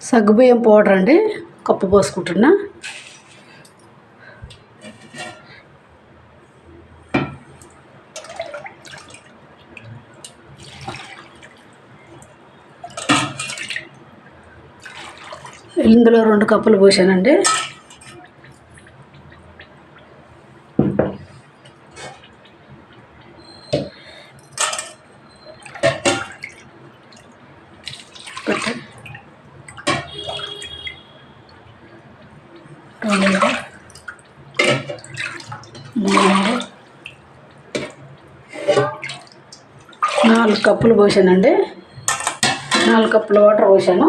సగ్గుబియ్యం పౌడర్ అండి. కప్పు పోసుకుంటున్నా. ఇందులో రెండు కప్పులు పోసానండి పెట్టండి రెండు మూడు నాలుగు కప్పులు పోసానండి. నాలుగు కప్పుల వాటర్ పోసాను.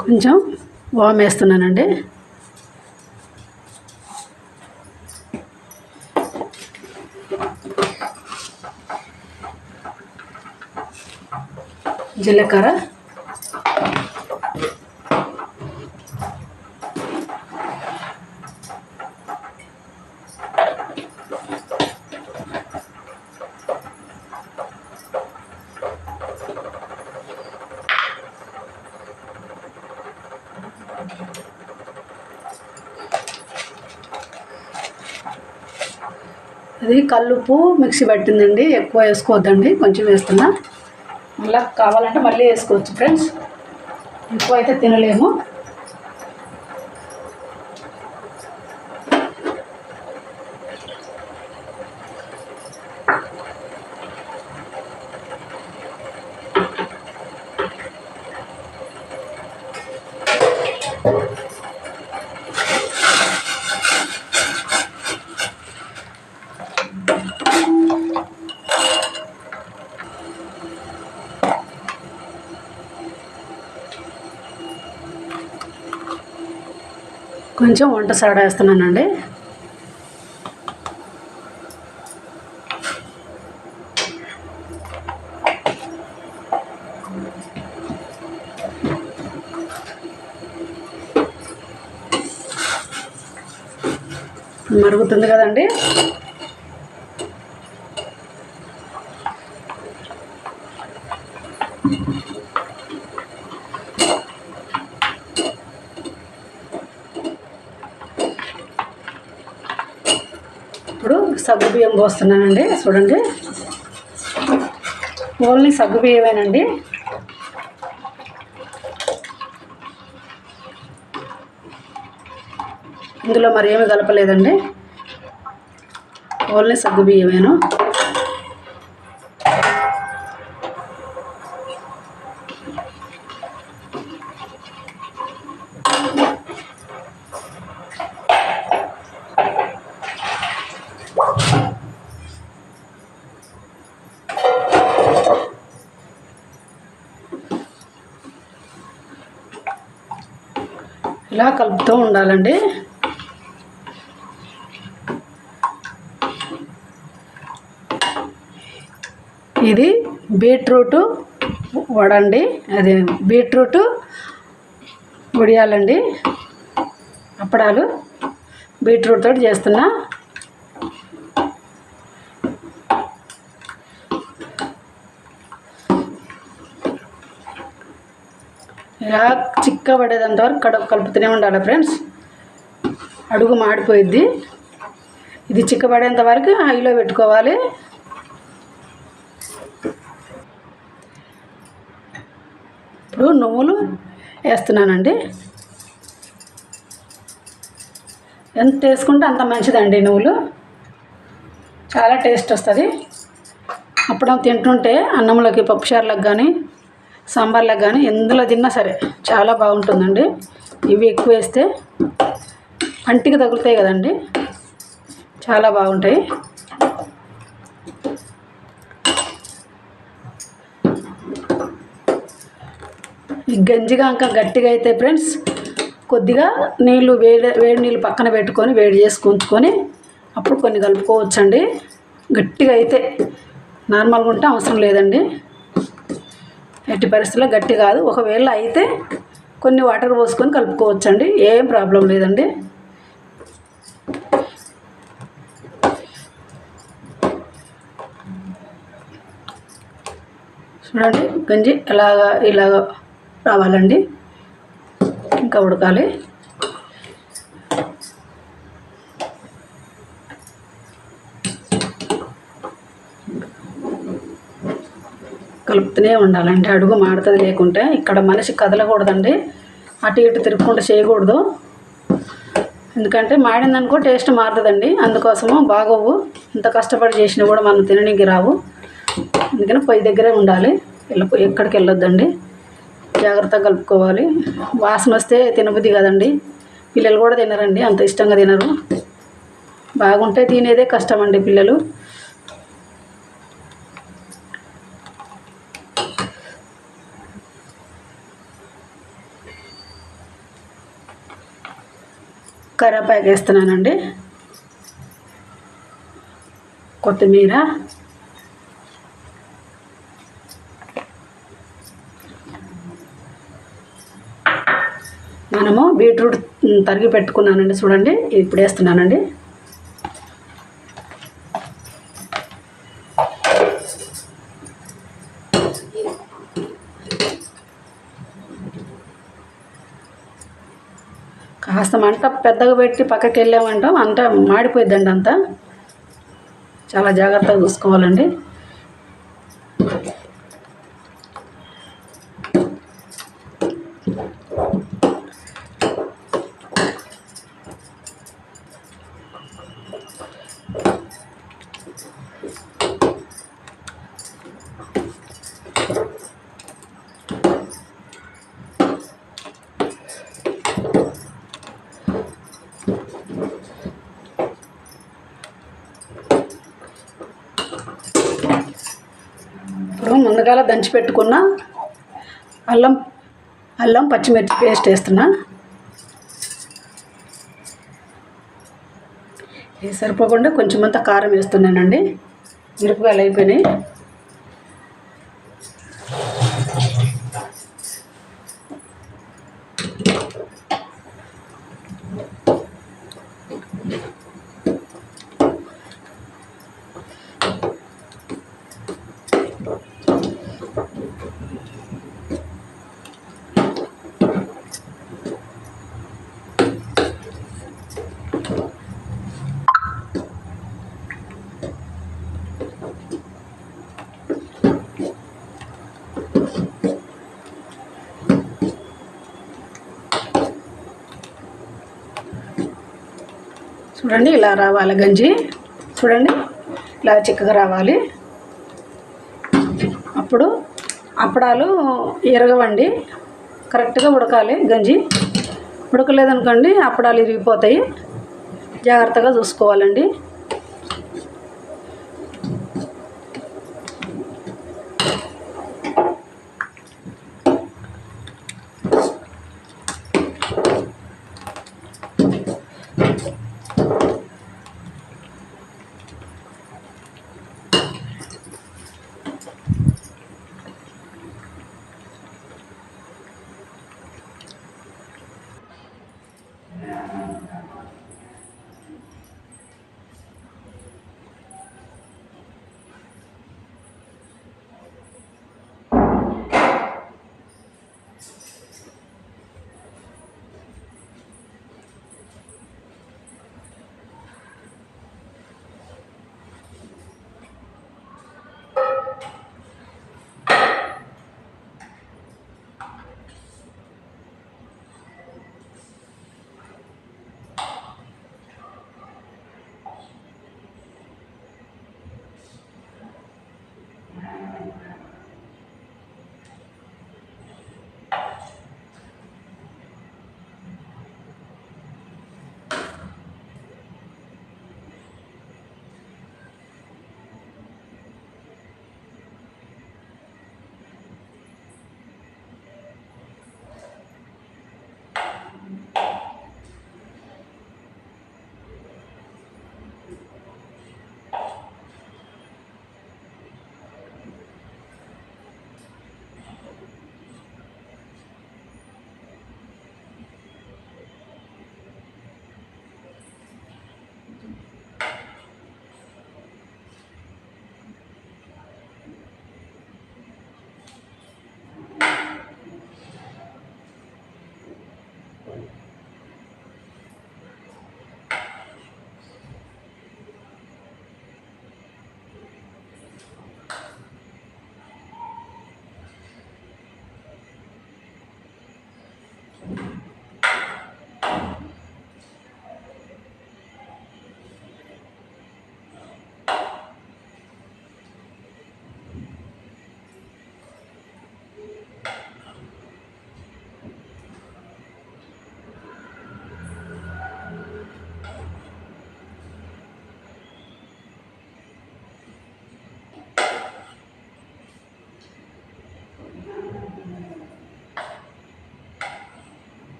కొంచెం వామ్ వేస్తున్నానండి. జీలకర్ర. అది కల్లుపు మిక్సీ పట్టిందండి ఎక్కువ వేసుకోవద్దండి కొంచెం వేస్తున్నా. మళ్ళీ కావాలంటే మళ్ళీ వేసుకోవచ్చు ఫ్రెండ్స్. ఎక్కువ అయితే తినలేము. కొంచెం వంట సోడా వేస్తున్నానండి. మరుగుతుంది కదండి ఇప్పుడు సగ్గుబియ్యం పోస్తున్నానండి చూడండి. ఓన్లీ సగ్గుబియ్యమేనండి. ఇందులో మరి ఏమి కలపలేదండి. ఓన్లీ సగ్గుబియ్యమేను. ఇలా కలుపుతూ ఉండాలండి. ఇది బీట్రూట్ వడండి. అది బీట్రూట్ వడియాలండి. అప్పడాలు బీట్రూట్ తోటి చేస్తున్నా ఇలా చిక్క పడేదంత వరకు కడుపు కలుపుతూనే ఉండాలి ఫ్రెండ్స్. అడుగు మాడిపోయిద్ది. ఇది చిక్కబడేంత వరకు హైలో పెట్టుకోవాలి. ఇప్పుడు నువ్వులు వేస్తున్నానండి. ఎంత వేసుకుంటే అంత మంచిదండి నువ్వులు. చాలా టేస్ట్ వస్తుంది. అప్పుడు తింటుంటే అన్నంలోకి పప్పుచారులకు కానీ సాంబార్లకు కానీ ఎందులో తిన్నా సరే చాలా బాగుంటుందండి. ఇవి ఎక్కువ వేస్తే పంటికి తగులుతాయి కదండి. చాలా బాగుంటాయి. ఈ గంజిగా ఇంకా గట్టిగా అయితే ఫ్రెండ్స్ కొద్దిగా నీళ్ళు వేడి వేడి నీళ్ళు పక్కన పెట్టుకొని వేడి చేసి ఉంచుకొని అప్పుడు కొన్ని కలుపుకోవచ్చండి. గట్టిగా అయితే నార్మల్గా ఉంటే అవసరం లేదండి. ఎట్టి పరిస్థితుల్లో గట్టి కాదు. ఒకవేళ అయితే కొన్ని వాటర్ పోసుకొని కలుపుకోవచ్చండి. ఏం ప్రాబ్లం లేదండి. చూడండి గంజి ఎలాగా ఇలాగ రావాలండి. ఇంకా ఉడకాలి. కలుపుతూనే ఉండాలండి అడుగు మాడుతుంది లేకుంటే ఇక్కడ మనిషి కదలకూడదండి. అటు ఇటు తిరుపుకుంటూ చేయకూడదు. ఎందుకంటే మాడిందనుకో టేస్ట్ మారుతుందండి అందుకోసము బాగోవు. ఇంత కష్టపడి చేసినా కూడా మనం తినడానికి రావు. అందుకని పొయ్యి దగ్గరే ఉండాలి. వెళ్ళ ఎక్కడికి వెళ్ళొద్దండి. జాగ్రత్తగా కలుపుకోవాలి. వాసన వస్తే తినబుద్ధి కదండి. పిల్లలు కూడా తినరండి. అంత ఇష్టంగా తినరు. బాగుంటే తినేదే కష్టం అండి పిల్లలు. కరివేపాకు వేస్తున్నానండి. కొత్తిమీర. మనము బీట్రూట్ తరిగి పెట్టుకున్నానండి. చూడండి ఇప్పుడు వేస్తున్నానండి కాస్త మంట పెద్దగా పెట్టి పక్కకి వెళ్ళామంటాం అంతా మాడిపోయిద్దండి అంతా. చాలా జాగ్రత్తగా చూసుకోవాలండి. ఇప్పుడు దంచి పెట్టుకున్న అల్లం అల్లం పచ్చిమిర్చి పేస్ట్ వేస్తున్నా. ఇది సరిపోకుండా కొంచెం అంతా కారం వేస్తున్నానండి. మిరపకాయలు అయిపోయినాయి. చూడండి ఇలా రావాలి గంజి. చూడండి ఇలా చిక్కగా రావాలి. అప్పుడు అప్పడాలు ఎరగవండి. కరెక్ట్గా ఉడకాలి గంజి. ఉడకలేదనుకోండి అప్పడాలు ఇరిగిపోతాయి. జాగ్రత్తగా చూసుకోవాలండి.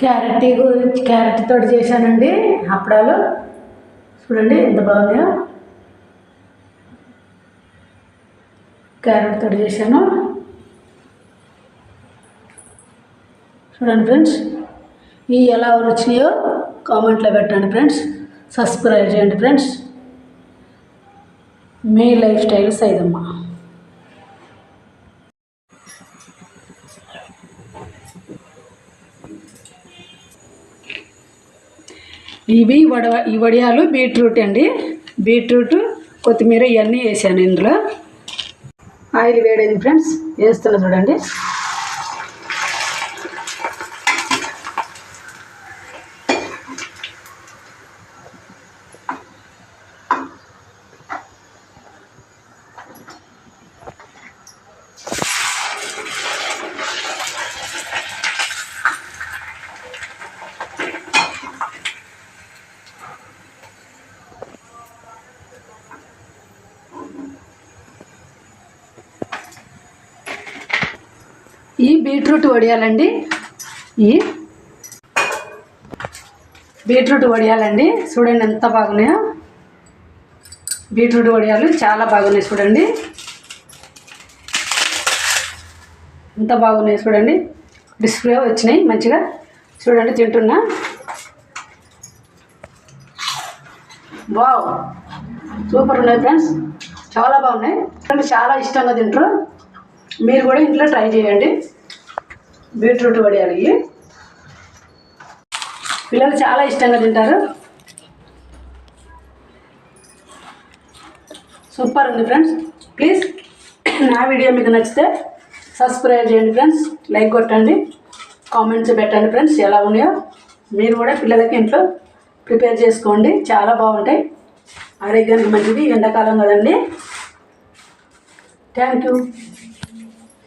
క్యారెట్ గురించి క్యారెట్ తోటి చేశానండి అప్పడాలు చూడండి ఎంత బాగున్నాయో. క్యారెట్ తోటి చేశాను. చూడండి ఫ్రెండ్స్ ఇవి ఎలా వచ్చినాయో కామెంట్లో పెట్టండి ఫ్రెండ్స్. సబ్స్క్రైబ్ చేయండి ఫ్రెండ్స్. మీ లైఫ్ స్టైల్ సైదమ్మ. ఇవి వడ ఈ వడియాలు బీట్రూట్ అండి. బీట్రూట్ కొత్తిమీర ఇవన్నీ వేసాను ఇందులో. ఆయిల్ వేడైంది ఫ్రెండ్స్ వేస్తున్నా చూడండి. ఈ బీట్రూట్ వడియాలండి. ఈ బీట్రూట్ వడియాలండి. చూడండి ఎంత బాగున్నాయో. బీట్రూట్ వడియాలు చాలా బాగున్నాయి చూడండి. ఎంత బాగున్నాయి చూడండి. డిస్ప్లే వచ్చినాయి మంచిగా. చూడండి తింటున్నా. బావ్ సూపర్ ఉన్నాయి ఫ్రెండ్స్. చాలా బాగున్నాయి. చాలా ఇష్టంగా తింటారు. మీరు కూడా ఇంట్లో ట్రై చేయండి. బీట్రూట్ వడియాలు ఇవి పిల్లలు చాలా ఇష్టంగా తింటారు. సూపర్ ఉంది ఫ్రెండ్స్. ప్లీజ్ నా వీడియో మీకు నచ్చితే సబ్స్క్రైబ్ చేయండి ఫ్రెండ్స్. లైక్ కొట్టండి. కామెంట్స్ పెట్టండి ఫ్రెండ్స్ ఎలా ఉన్నాయో. మీరు కూడా పిల్లలకి ఇంట్లో ప్రిపేర్ చేసుకోండి. చాలా బాగుంటాయి. ఆరోగ్యానికి మంచిది. ఎండాకాలం కదండి. Thank you.